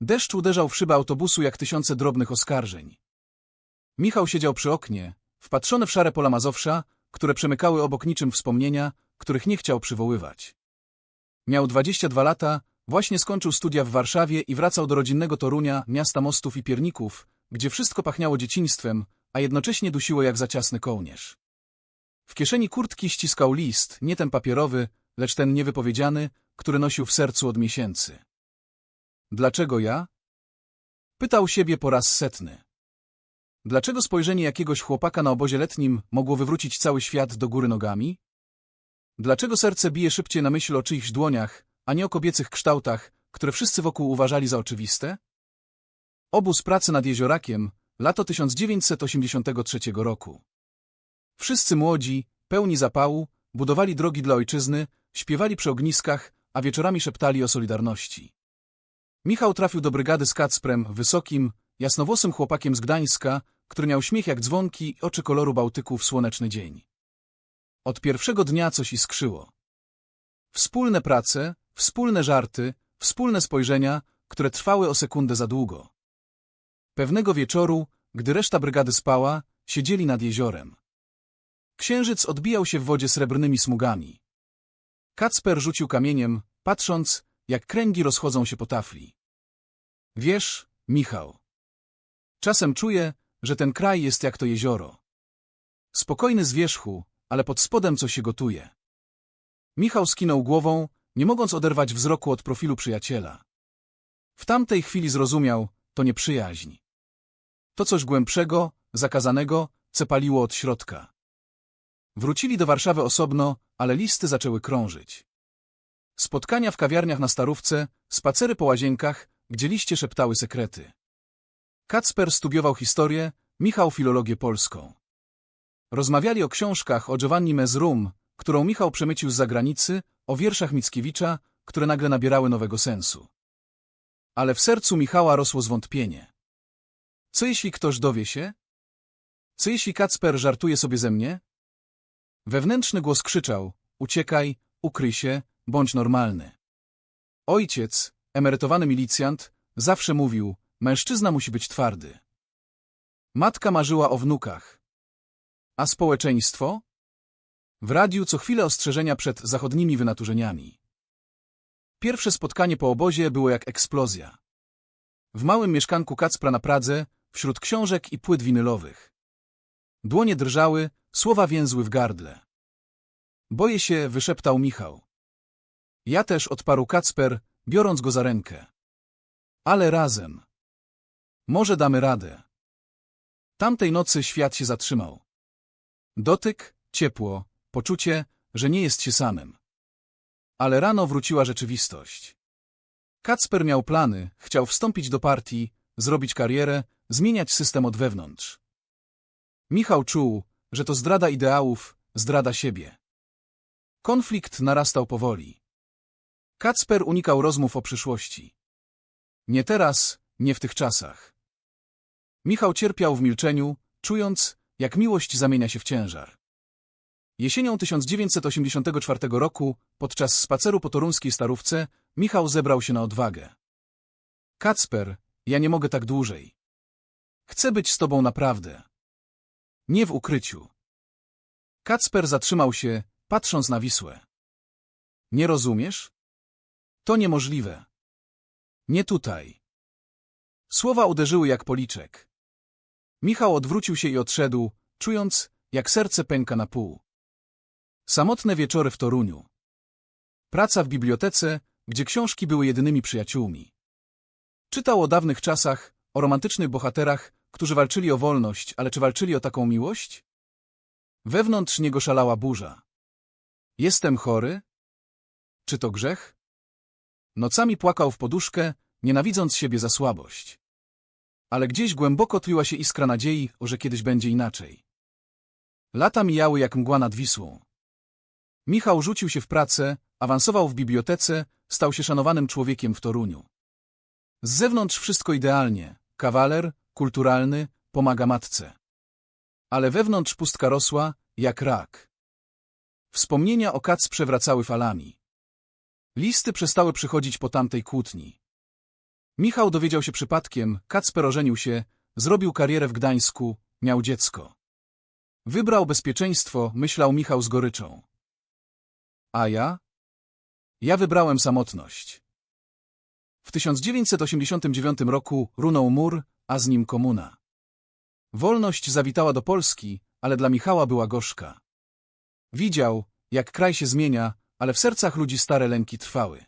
Deszcz uderzał w szybę autobusu jak tysiące drobnych oskarżeń. Michał siedział przy oknie, wpatrzony w szare pola Mazowsza, które przemykały obok niczym wspomnienia, których nie chciał przywoływać. Miał 22 lata, właśnie skończył studia w Warszawie i wracał do rodzinnego Torunia, miasta mostów i pierników, gdzie wszystko pachniało dzieciństwem, a jednocześnie dusiło jak za ciasny kołnierz. W kieszeni kurtki ściskał list, nie ten papierowy, lecz ten niewypowiedziany, który nosił w sercu od miesięcy. Dlaczego ja? Pytał siebie po raz setny. Dlaczego spojrzenie jakiegoś chłopaka na obozie letnim mogło wywrócić cały świat do góry nogami? Dlaczego serce bije szybciej na myśl o czyichś dłoniach, a nie o kobiecych kształtach, które wszyscy wokół uważali za oczywiste? Obóz pracy nad Jeziorakiem, lato 1983 roku. Wszyscy młodzi, pełni zapału, budowali drogi dla ojczyzny, śpiewali przy ogniskach, a wieczorami szeptali o solidarności. Michał trafił do brygady z Kacprem, wysokim, jasnowłosym chłopakiem z Gdańska, który miał śmiech jak dzwonki i oczy koloru Bałtyku w słoneczny dzień. Od pierwszego dnia coś iskrzyło. Wspólne prace, wspólne żarty, wspólne spojrzenia, które trwały o sekundę za długo. Pewnego wieczoru, gdy reszta brygady spała, siedzieli nad jeziorem. Księżyc odbijał się w wodzie srebrnymi smugami. Kacper rzucił kamieniem, patrząc, jak kręgi rozchodzą się po tafli. Wiesz, Michał, czasem czuję, że ten kraj jest jak to jezioro. Spokojny z wierzchu, ale pod spodem coś się gotuje. Michał skinął głową, nie mogąc oderwać wzroku od profilu przyjaciela. W tamtej chwili zrozumiał, to nie przyjaźń. To coś głębszego, zakazanego, co paliło od środka. Wrócili do Warszawy osobno, ale listy zaczęły krążyć. Spotkania w kawiarniach na Starówce, spacery po łazienkach, gdzie liście szeptały sekrety. Kacper studiował historię, Michał filologię polską. Rozmawiali o książkach o Giovanni Mezrum, którą Michał przemycił z zagranicy, o wierszach Mickiewicza, które nagle nabierały nowego sensu. Ale w sercu Michała rosło zwątpienie. Co jeśli ktoś dowie się? Co jeśli Kacper żartuje sobie ze mnie? Wewnętrzny głos krzyczał, uciekaj, ukryj się, bądź normalny. Ojciec, emerytowany milicjant, zawsze mówił, mężczyzna musi być twardy. Matka marzyła o wnukach. A społeczeństwo? W radiu co chwilę ostrzeżenia przed zachodnimi wynaturzeniami. Pierwsze spotkanie po obozie było jak eksplozja. W małym mieszkanku Kacpra na Pradze, wśród książek i płyt winylowych. Dłonie drżały, słowa więzły w gardle. Boję się, wyszeptał Michał. Ja też odparł Kacper, biorąc go za rękę. Ale razem. Może damy radę. Tamtej nocy świat się zatrzymał. Dotyk, ciepło, poczucie, że nie jest się samym. Ale rano wróciła rzeczywistość. Kacper miał plany, chciał wstąpić do partii, zrobić karierę, zmieniać system od wewnątrz. Michał czuł, że to zdrada ideałów, zdrada siebie. Konflikt narastał powoli. Kacper unikał rozmów o przyszłości. Nie teraz, nie w tych czasach. Michał cierpiał w milczeniu, czując, jak miłość zamienia się w ciężar. Jesienią 1984 roku, podczas spaceru po toruńskiej starówce, Michał zebrał się na odwagę. Kacper, ja nie mogę tak dłużej. Chcę być z tobą naprawdę. Nie w ukryciu. Kacper zatrzymał się, patrząc na Wisłę. Nie rozumiesz? To niemożliwe. Nie tutaj. Słowa uderzyły jak policzek. Michał odwrócił się i odszedł, czując, jak serce pęka na pół. Samotne wieczory w Toruniu. Praca w bibliotece, gdzie książki były jedynymi przyjaciółmi. Czytał o dawnych czasach, o romantycznych bohaterach, którzy walczyli o wolność, ale czy walczyli o taką miłość? Wewnątrz niego szalała burza. Jestem chory? Czy to grzech? Nocami płakał w poduszkę, nienawidząc siebie za słabość. Ale gdzieś głęboko tliła się iskra nadziei, że kiedyś będzie inaczej. Lata mijały jak mgła nad Wisłą. Michał rzucił się w pracę, awansował w bibliotece, stał się szanowanym człowiekiem w Toruniu. Z zewnątrz wszystko idealnie. Kawaler, kulturalny, pomaga matce. Ale wewnątrz pustka rosła, jak rak. Wspomnienia o Kac przewracały falami. Listy przestały przychodzić po tamtej kłótni. Michał dowiedział się przypadkiem, Kacper ożenił się, zrobił karierę w Gdańsku, miał dziecko. Wybrał bezpieczeństwo, myślał Michał z goryczą. A ja? Ja wybrałem samotność. W 1989 roku runął mur, a z nim komuna. Wolność zawitała do Polski, ale dla Michała była gorzka. Widział, jak kraj się zmienia, ale w sercach ludzi stare lęki trwały.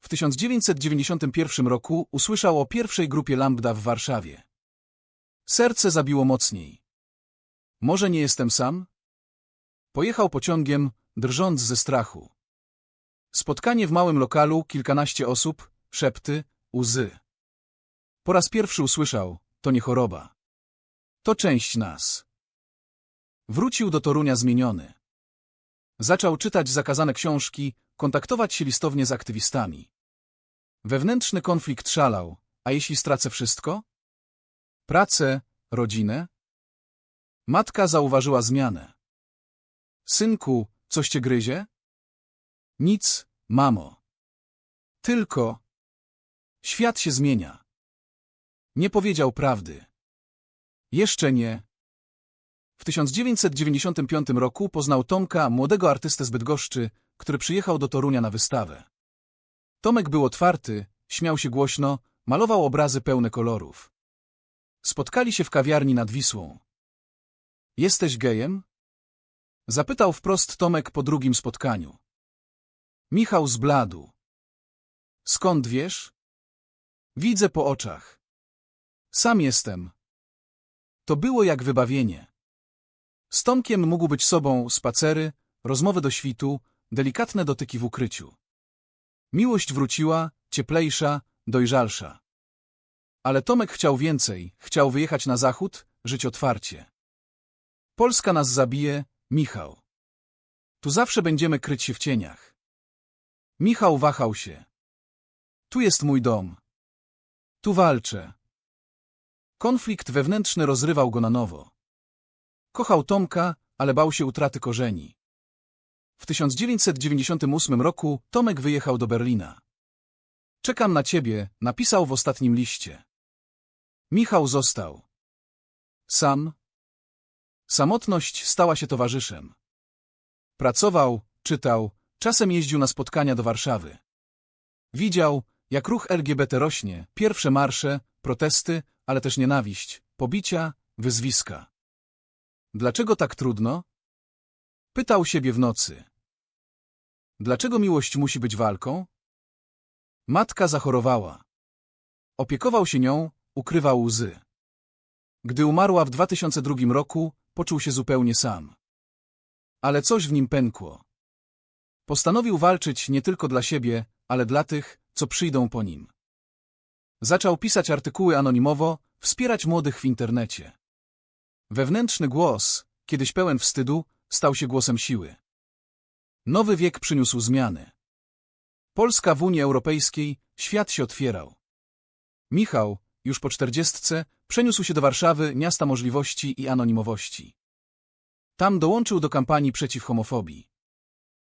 W 1991 roku usłyszał o pierwszej grupie Lambda w Warszawie. Serce zabiło mocniej. Może nie jestem sam? Pojechał pociągiem, drżąc ze strachu. Spotkanie w małym lokalu, kilkanaście osób, szepty, łzy. Po raz pierwszy usłyszał, to nie choroba. To część nas. Wrócił do Torunia zmieniony. Zaczął czytać zakazane książki, kontaktować się listownie z aktywistami. Wewnętrzny konflikt szalał, a jeśli stracę wszystko? Pracę, rodzinę? Matka zauważyła zmianę. Synku, coś cię gryzie? Nic, mamo. Tylko. Świat się zmienia. Nie powiedział prawdy. Jeszcze nie. W 1995 roku poznał Tomka, młodego artystę z Bydgoszczy, który przyjechał do Torunia na wystawę. Tomek był otwarty, śmiał się głośno, malował obrazy pełne kolorów. Spotkali się w kawiarni nad Wisłą. Jesteś gejem? Zapytał wprost Tomek po drugim spotkaniu. Michał zbladł. Skąd wiesz? Widzę po oczach. Sam jestem. To było jak wybawienie. Z Tomkiem mógł być sobą spacery, rozmowy do świtu, delikatne dotyki w ukryciu. Miłość wróciła, cieplejsza, dojrzalsza. Ale Tomek chciał więcej, chciał wyjechać na zachód, żyć otwarcie. Polska nas zabije, Michał. Tu zawsze będziemy kryć się w cieniach. Michał wahał się. Tu jest mój dom. Tu walczę. Konflikt wewnętrzny rozrywał go na nowo. Kochał Tomka, ale bał się utraty korzeni. W 1998 roku Tomek wyjechał do Berlina. Czekam na ciebie, napisał w ostatnim liście. Michał został. Sam. Samotność stała się towarzyszem. Pracował, czytał, czasem jeździł na spotkania do Warszawy. Widział, jak ruch LGBT rośnie, pierwsze marsze, protesty, ale też nienawiść, pobicia, wyzwiska. Dlaczego tak trudno? Pytał siebie w nocy. Dlaczego miłość musi być walką? Matka zachorowała. Opiekował się nią, ukrywał łzy. Gdy umarła w 2002 roku, poczuł się zupełnie sam. Ale coś w nim pękło. Postanowił walczyć nie tylko dla siebie, ale dla tych, co przyjdą po nim. Zaczął pisać artykuły anonimowo, wspierać młodych w internecie. Wewnętrzny głos, kiedyś pełen wstydu, stał się głosem siły. Nowy wiek przyniósł zmiany. Polska w Unii Europejskiej, świat się otwierał. Michał, już po czterdziestce, przeniósł się do Warszawy, miasta możliwości i anonimowości. Tam dołączył do kampanii przeciw homofobii.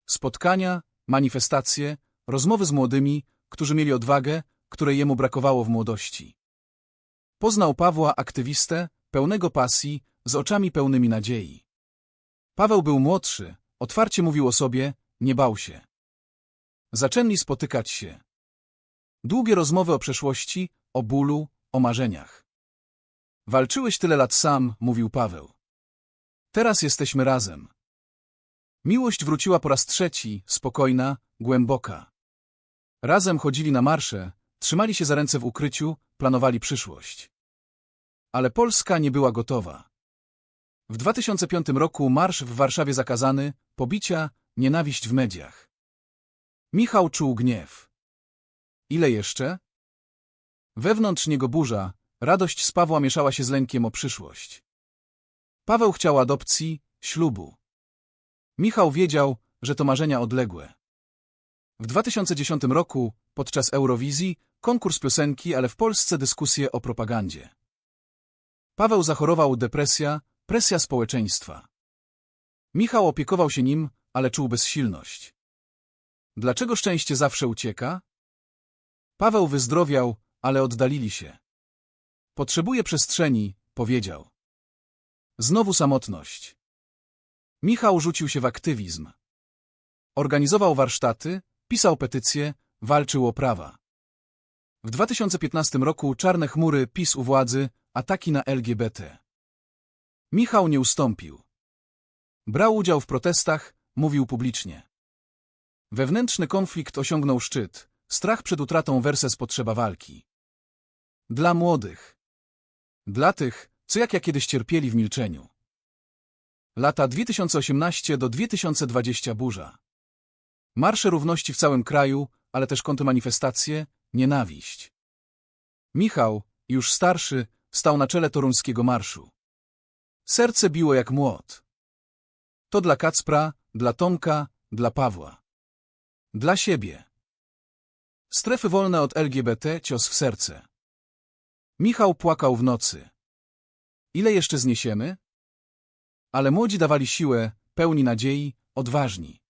Spotkania, manifestacje, rozmowy z młodymi, którzy mieli odwagę, której jemu brakowało w młodości. Poznał Pawła aktywistę, pełnego pasji, z oczami pełnymi nadziei. Paweł był młodszy, otwarcie mówił o sobie, nie bał się. Zaczęli spotykać się. Długie rozmowy o przeszłości, o bólu, o marzeniach. Walczyłeś tyle lat sam, mówił Paweł. Teraz jesteśmy razem. Miłość wróciła po raz trzeci, spokojna, głęboka. Razem chodzili na marsze, trzymali się za ręce w ukryciu, planowali przyszłość. Ale Polska nie była gotowa. W 2005 roku marsz w Warszawie zakazany, pobicia, nienawiść w mediach. Michał czuł gniew. Ile jeszcze? Wewnątrz niego burza, radość z Pawła mieszała się z lękiem o przyszłość. Paweł chciał adopcji, ślubu. Michał wiedział, że to marzenia odległe. W 2010 roku, podczas Eurowizji, konkurs piosenki, ale w Polsce dyskusje o propagandzie. Paweł zachorował depresja, presja społeczeństwa. Michał opiekował się nim, ale czuł bezsilność. Dlaczego szczęście zawsze ucieka? Paweł wyzdrowiał, ale oddalili się. Potrzebuję przestrzeni, powiedział. Znowu samotność. Michał rzucił się w aktywizm. Organizował warsztaty, pisał petycje, walczył o prawa. W 2015 roku czarne chmury, PiS u władzy, ataki na LGBT. Michał nie ustąpił. Brał udział w protestach, mówił publicznie. Wewnętrzny konflikt osiągnął szczyt, strach przed utratą werses potrzeba walki. Dla młodych. Dla tych, co jak ja kiedyś cierpieli w milczeniu. Lata 2018 do 2020 burza. Marsze równości w całym kraju, ale też kontrmanifestacje, nienawiść. Michał, już starszy, stał na czele toruńskiego marszu. Serce biło jak młot. To dla Kacpra, dla Tomka, dla Pawła. Dla siebie. Strefy wolne od LGBT cios w serce. Michał płakał w nocy. Ile jeszcze zniesiemy? Ale młodzi dawali siłę, pełni nadziei, odważni.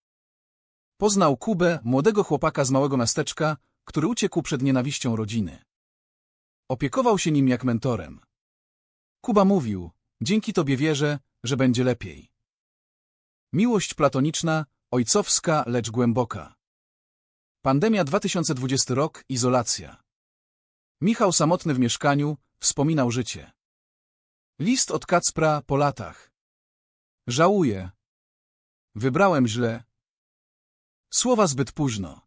Poznał Kubę, młodego chłopaka z małego miasteczka, który uciekł przed nienawiścią rodziny. Opiekował się nim jak mentorem. Kuba mówił, dzięki tobie wierzę, że będzie lepiej. Miłość platoniczna, ojcowska, lecz głęboka. Pandemia 2020 rok, izolacja. Michał samotny w mieszkaniu, wspominał życie. List od Kacpra po latach. Żałuję. Wybrałem źle. Słowa zbyt późno.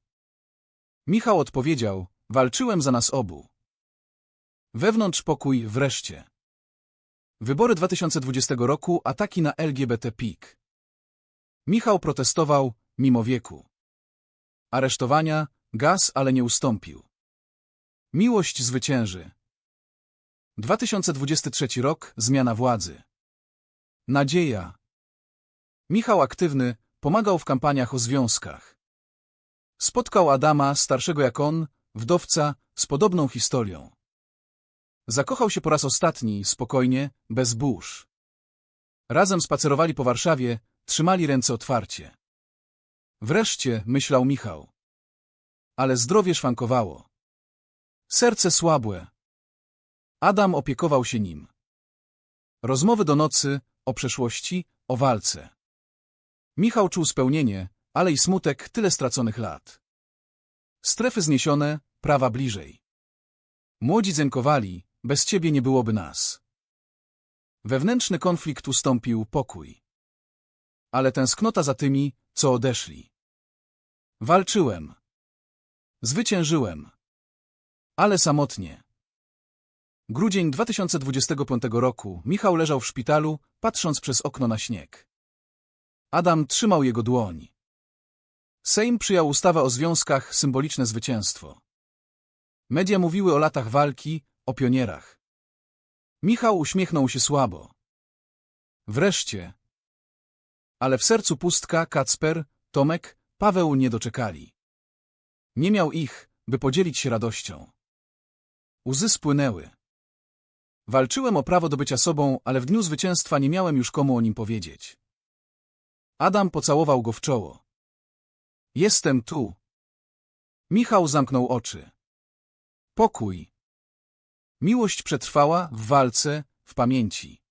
Michał odpowiedział, walczyłem za nas obu. Wewnątrz pokój wreszcie. Wybory 2020 roku, ataki na LGBT PIK. Michał protestował, mimo wieku. Aresztowania, gaz, ale nie ustąpił. Miłość zwycięży. 2023 rok, zmiana władzy. Nadzieja. Michał aktywny, pomagał w kampaniach o związkach. Spotkał Adama, starszego jak on, wdowca, z podobną historią. Zakochał się po raz ostatni, spokojnie, bez burz. Razem spacerowali po Warszawie, trzymali ręce otwarcie. Wreszcie, myślał Michał. Ale zdrowie szwankowało. Serce słabłe. Adam opiekował się nim. Rozmowy do nocy, o przeszłości, o walce. Michał czuł spełnienie, ale i smutek tyle straconych lat. Strefy zniesione, prawa bliżej. Młodzi dzękowali, bez ciebie nie byłoby nas. Wewnętrzny konflikt ustąpił pokój. Ale tęsknota za tymi, co odeszli. Walczyłem. Zwyciężyłem. Ale samotnie. Grudzień 2025 roku Michał leżał w szpitalu, patrząc przez okno na śnieg. Adam trzymał jego dłoń. Sejm przyjął ustawę o związkach, symboliczne zwycięstwo. Media mówiły o latach walki, o pionierach. Michał uśmiechnął się słabo. Wreszcie. Ale w sercu pustka Kacper, Tomek, Paweł nie doczekali. Nie miał ich, by podzielić się radością. Łzy spłynęły. Walczyłem o prawo do bycia sobą, ale w dniu zwycięstwa nie miałem już komu o nim powiedzieć. Adam pocałował go w czoło. Jestem tu. Michał zamknął oczy. Pokój. Miłość przetrwała w walce, w pamięci.